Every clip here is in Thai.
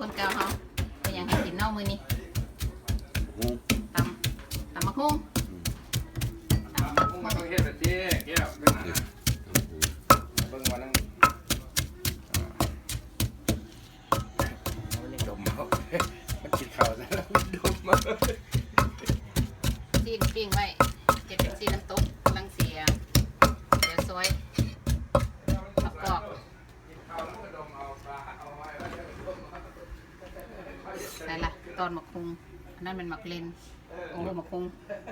คนเก่าเฮาก็ยังให้กินเน่ามือนี้หูตำตำมะฮุ่งตำมะพุ่งฮุ่มางต้องเฮ็ดแบบที่แก้วเป็นหเดี๋ยวาตำหูเบิ่งมานั่งมันยังดมเอามันกินข้าวซะแล้วดมมาซีนปิ้งไว้เก็บเป็นซีนน้ำตกลังเสียเดี๋ยวซอยมะกอก ข้าวแล้วก็ดมเอาปลาเอาไว้แล้วก็ดมเอา ใส่ละตอนมะคุ งอันนั้นเป็นมะเลนโอ้มะคุง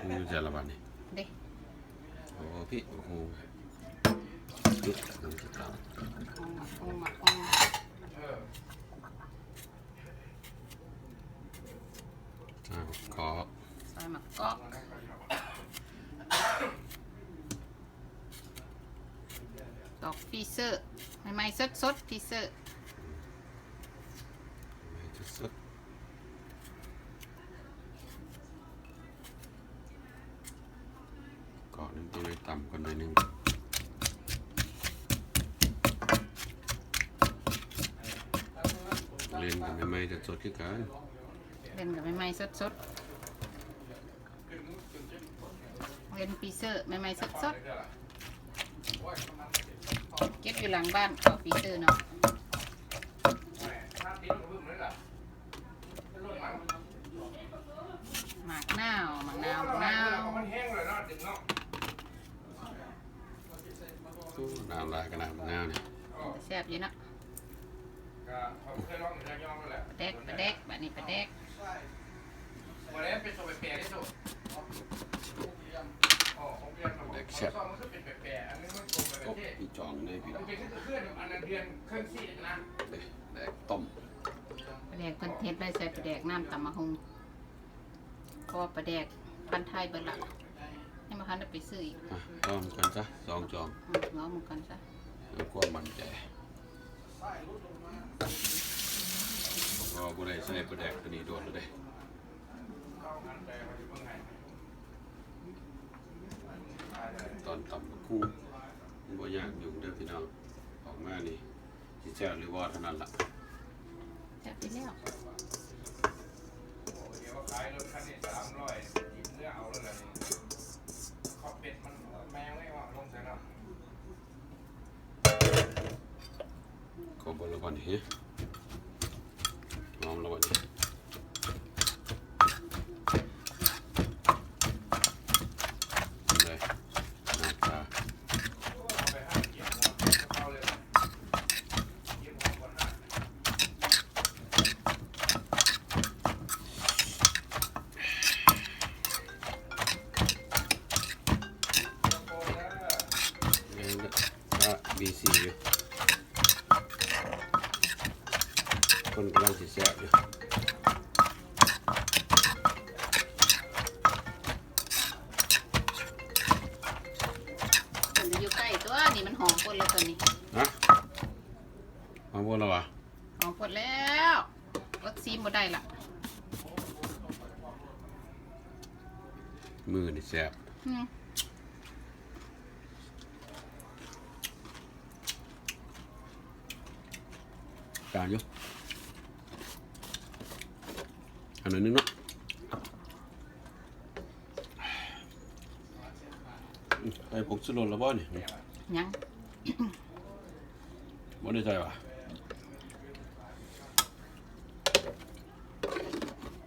หูจะระบาดนี่เด้โอ้พี่โอ้โหพี่หูจะตามมะคุงมะคุงเอออ้าวขอซอยมะกอกดอกฟีเซอร์ใหม่ๆสดสดๆฟีเซอร์ ไม่จะสดก่อนนึง ต้องได้ต่ำก่อนหน่อยนึงเล่นกันไม่ๆจะสดคือกันเล่นกับใหม่สดสดเล่นฟีเซอร์ใหม่สดสดเก็บอยู่หลังบ้านเอาฟีเซอร์เนาะถ้าก็บึ้มเลยล่ะเป็นรถหมากนาวหมากนาวหมากนาว นแห้งเลยเนาะดึงเนาะสู้น้ำลายกันน้ำมะนาวเนี่ยแซ่บอยู่เนาะก็ผมเคยลองอยู่ยองๆนั่นแหละปลาแดกปลาแดกแบบนี้ปลาแดกวันนี้เป็นตัวแปลกๆที่สุดอ๋อของเรียนของผมชอบมันคือเป็นแปลกๆอันนี้มันตรงไปโอ้ที่พี่จองเลยพี่มันเป็นเครื่องอันนั้นเดือนเครื่องซีดนะเด็กแดกต้มปลาแดกเพิ่นเทศไว้ใส่ปลาแดกน้ำตำมะฮงเพราะว่าปลาแดกพันธุ์ไทยเบิดละ ให้มาคันได้ไปซื้ออีกอะต้มกันซะสองจองอืมเอาหมูกันซะเพื่อความมั่นใจพอบุได้ใส่ประแดกตัวนี้โดนเลยเด้ตอนต่ำกับคู่มันบ่ยากอยู่เด้อพี่น้องออกมานี่สิแซ่บหรือว่าเท่านั้นล่ะแซ่บไปแล้วเดี๋ยวขายรถคันนี้สามร้อยยิบเนื้อเอาแล้วแหละข อบเป็ดมันแมวไม่ว่าลงเส่เนาะขอบนละก่อนนี่ลองละก่อนนี่เลยหน้าตา ไปห้าเกียร์เข้าเลยเกียร์หัวคนห้า แม่งก็อะ BC อยู่คนกำลังสิแซ่บอยู่ เพิ่นจะอยู่ใกล้ตัวนี่มันหอมคนแล้ว ตัวนี้นะมาบ่แล้ววะหอมคนแล้ววัคซีนบ่ได้ละมือนี่แซ่บอืมจานอยู่อันนั้นนึงเนาะอืมไอ้ผงสุรสแล้วบ่นี่ยัง บ่ได้ใส่วะ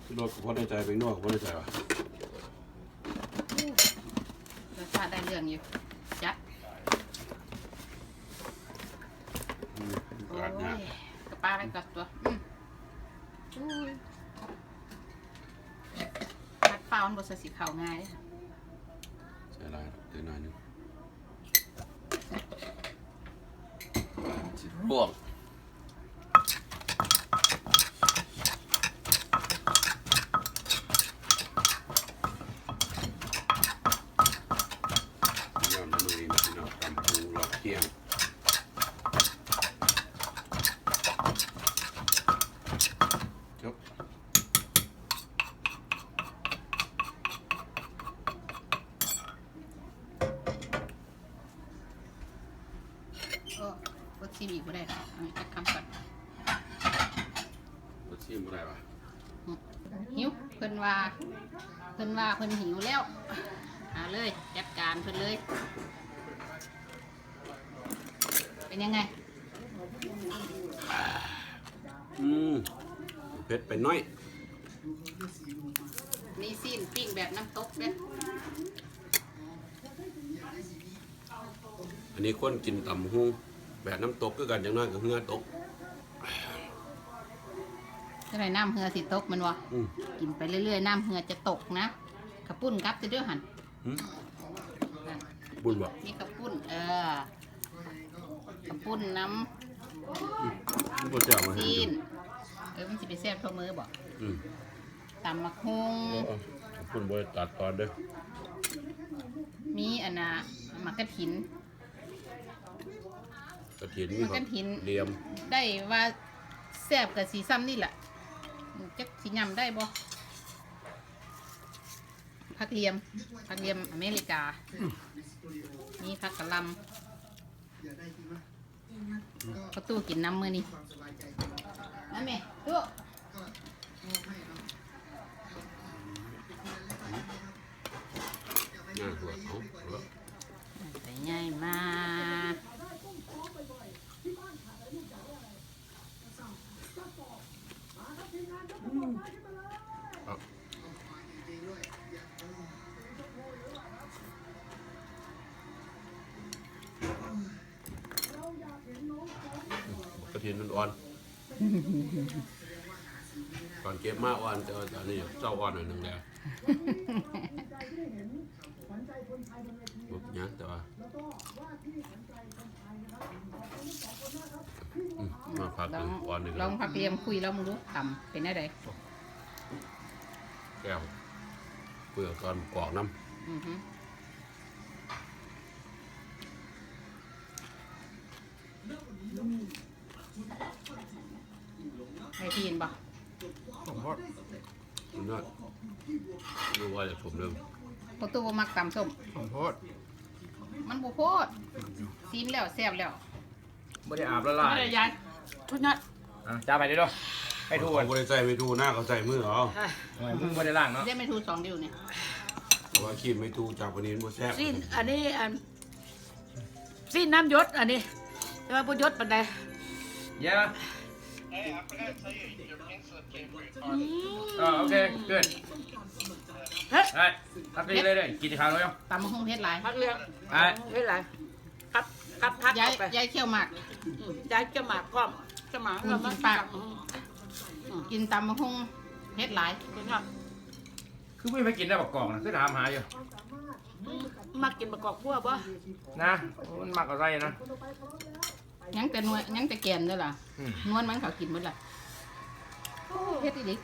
สุรสก็พอได้ใจไปนอกก็บ่ได้ใส่วะรสชาติได้เรื่องอยู่จัดอืมโอ้กาดยากยกระปาไปกับตัวอืมอุ้ยผัดเปล่ามันบ่ใส่สีขาวง่ายเด้อใส่หลายเดี๋ยวหน่อยหนึง สิร่วง ยอดมือนี่นะพี่น้องตำปูหลอกเคียงจบ โอ้วัคซีนอีกบ่ได้หรอกเอาจักคำก่อน ว ก็ชิมบ่ได้ปะ หิวเพิ่ นว่าเพิ่นว่าเพิ่นหิวแล้วเอาเลยจัดการเพิ่นเลย เป็นยังไง อืมเผ็ดไปหน้อย นี่ซีนปิ้งแบบน้ำตกเด้ออันนี้คนกินตำหุ้งแบบน้ำตกคือกันจังน้อยก็เหงือตก จะได้น้ำเหือสิตกแมันวะอืม กินไปเรื่อยๆ น้ำเหือจะตกนะกระปุ้นกับจะเด้อหันหืมนั่นบุญบ่นี่กระปุ้น เออกระปุ้นน้บ่เจ้ามาำให้ซีดูนเออมันสิไปแซ่บเท่ามือบ่อืมตำมะฮุงเอาๆคุณบ่ได้ตัดตอนเด้อมีอันน่ะหมักกระถิน กระเทียมมัมีนคก็รับหินเหลี่ยมได้ว่าแซ่บกับสีซ้ำนี่แหละ จักสียำได้บ่ผักเหลียมผักเหลียมอเมริกามีผักกะหลำประตูกินน้ำมือนี่นั่นแม่ดูน่าหัวเอาเอาละใส่ใหญ่มาก กระเทียมมันอ่อน ก่อนเก็บมาอ่อนแต่ว่าตอนนี้เจ้าอ่อนหน่อยหนึงแล้วบ่เป็นหยังแต่ว่าอืมมาพักลหอนึ่งงอ่อนหนึ่งลองผักเหลียมคุยแล้วมึงดูทำเป็นอะไรแก้วเปลือกตอนกรอกน้อือฮึ ให้พี่เห็นบ่ผมโพดำมันน่าดูว่าจะชมเรื่องประตูบ่มักตำส้ม ผมโพดมันบ่โพดซีมแล้วแซ่บแล้วไม่ได้อาบละลายไม่ได้ยายทุกนัดอะจ้าไปดิโดให้ดูก่อนเขาไม่ได้ใส่ไม่ทูหน้าเขาใส่มือเอาทำไมมึงไม่ได้ล่างเนาะได้ไม่ทูสองเดียวเนี่ยเพราะว่าขีดไม่ทูจากวันนี้มันแซ่บสิ้นอันนี้อันสิ้นน้ำยศอันนี้แต่ว่าพุยศปันใดเย้อ๋ อโอเคเกิดเฮ้ยไอ้ทักทีเลยเลยกินข้าวแล้วตำมะฮุ่งเพชรหลายพักเรียงไอ้ไม่ไรครับครับพักยายออกไปยายเคี่ยวหมากอืมยายจะหมากพร้อมจะหมากอืมแล้วมักินปากอืมกินตำมะฮุ่งเพชรหลายเป็นว่าคือไม่ไปกินได้บอกกล่องนะคือถามหาอยู่มากินมะกอกพัวบ่นะมันมากกว่าไรนะ ยังแต่นวลยังแต่แกนด้วยล่ะอืม นวลมันเขากินหมดละโอ้เพชรอีหลิ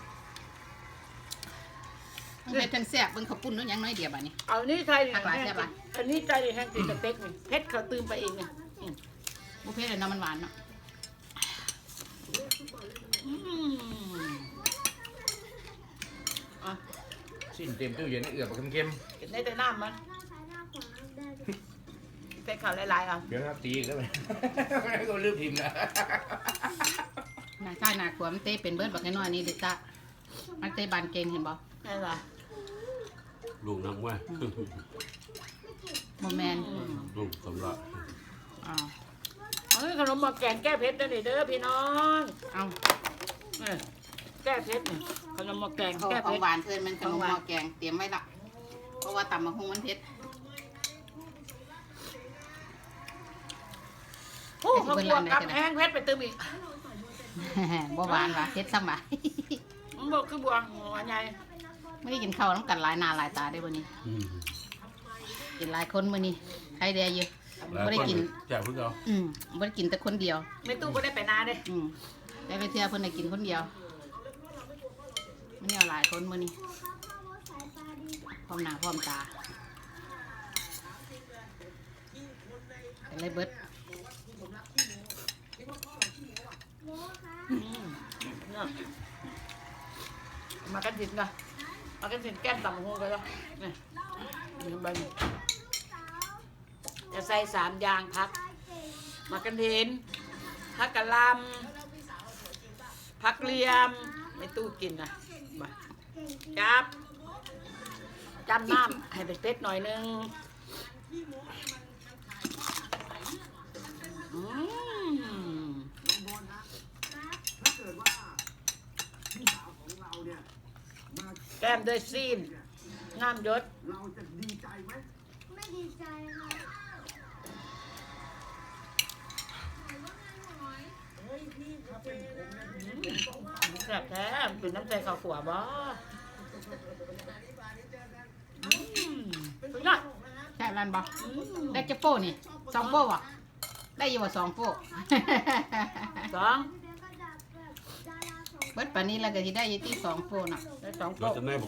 มันเพชรทั้งแซ่บเบิ่งเขาวปุ้นนู้นยังน้อยเดียวบัดนี้ เอานี่ใช่ดิผักหลายใช่ปะ อันนี้ใจดิแห้งติดสเต็กนี่เพชรเขาตื่นไปเองเนี่ยอืมบุฟเฟ่ต์เลยน้ำมันหวานเนาะอืมอะ สิ้นเต็มตู้เย็นเอือบเค็มกินได้แต่น้ำมัน เพชรเขาหลายๆอะๆเดี๋ยวถ้าตีอีกแล้วไหมก็ลืมพิมพ์นะหน้าใต้หน้าขวมันเต้เป็นเบิร์ดบักน้อยๆนี่ดิจ้ะมันเต้บานเก่งเห็นบ่นั่นล่ะลูกน้ำว่าโมแมนลูกสำลักอ้าวเอ้ยขนมหม้อแกงแก้เผ็ดเด้อนี่เด้อพี่น้องเอานี่แก้เผ็ดนี่ขนมหม้อแกงเขาแก้ขอเผ็งดหวานเพื่อนมันขนขอมงหวานหม้อแกงเตรียมไว้ละเพราะว่าตำมะฮุ่งมันเผ็ด โอ้ เขาบวกกับแห้งเผ็ดไปตึมอีกบ่หวานว่ะเผ็ดซ้ำว่ะมันบอกคือบวกหัวใหญ่ไม่ได้กินข้าวน้ำกันหลายหนาหลายตาได้อวันนี้อืมกินหลายคนมื้อนี้ใครเดียอยู่หลายไม่ได้คนกินแซ่บเพิ่งเอาอืมไม่ได้กินแต่คนเดียวในตู้ก็ได้ไปนาเด้อืมแต่ไปเที่ยวเพิ่นได้กินคนเดียวมันเอาหลายคนมื้อนี้พร้อมหน้าพร้อมตาก็เลยเบิด อื มากันถินกันมากันถินแก้มต่ำหูกันแล้วนี่นี่ใบนี้จะใส่สามอย่างพักมากันถินพักกะลำพักเลียมไม่ตู้กินนะมาจับจำน้ำให้เป็นเป็ดหน่อยนึงอืม แก้มด้วยซีนน้ำยศไม่ดีใจค่ะแซ่บแท้เป็นน้ำใจข้าวขัวบ่อืมสุดยอดใช่รันบ่อืมได้จะโป้นี่สองโป้บ่ได้อยู่ว่าสองโป้สองพี่ เบิดปานนี้แล้วก็สิได้อยู่ที่สองโป้น่ะได้สองเราโต๊ะจะได้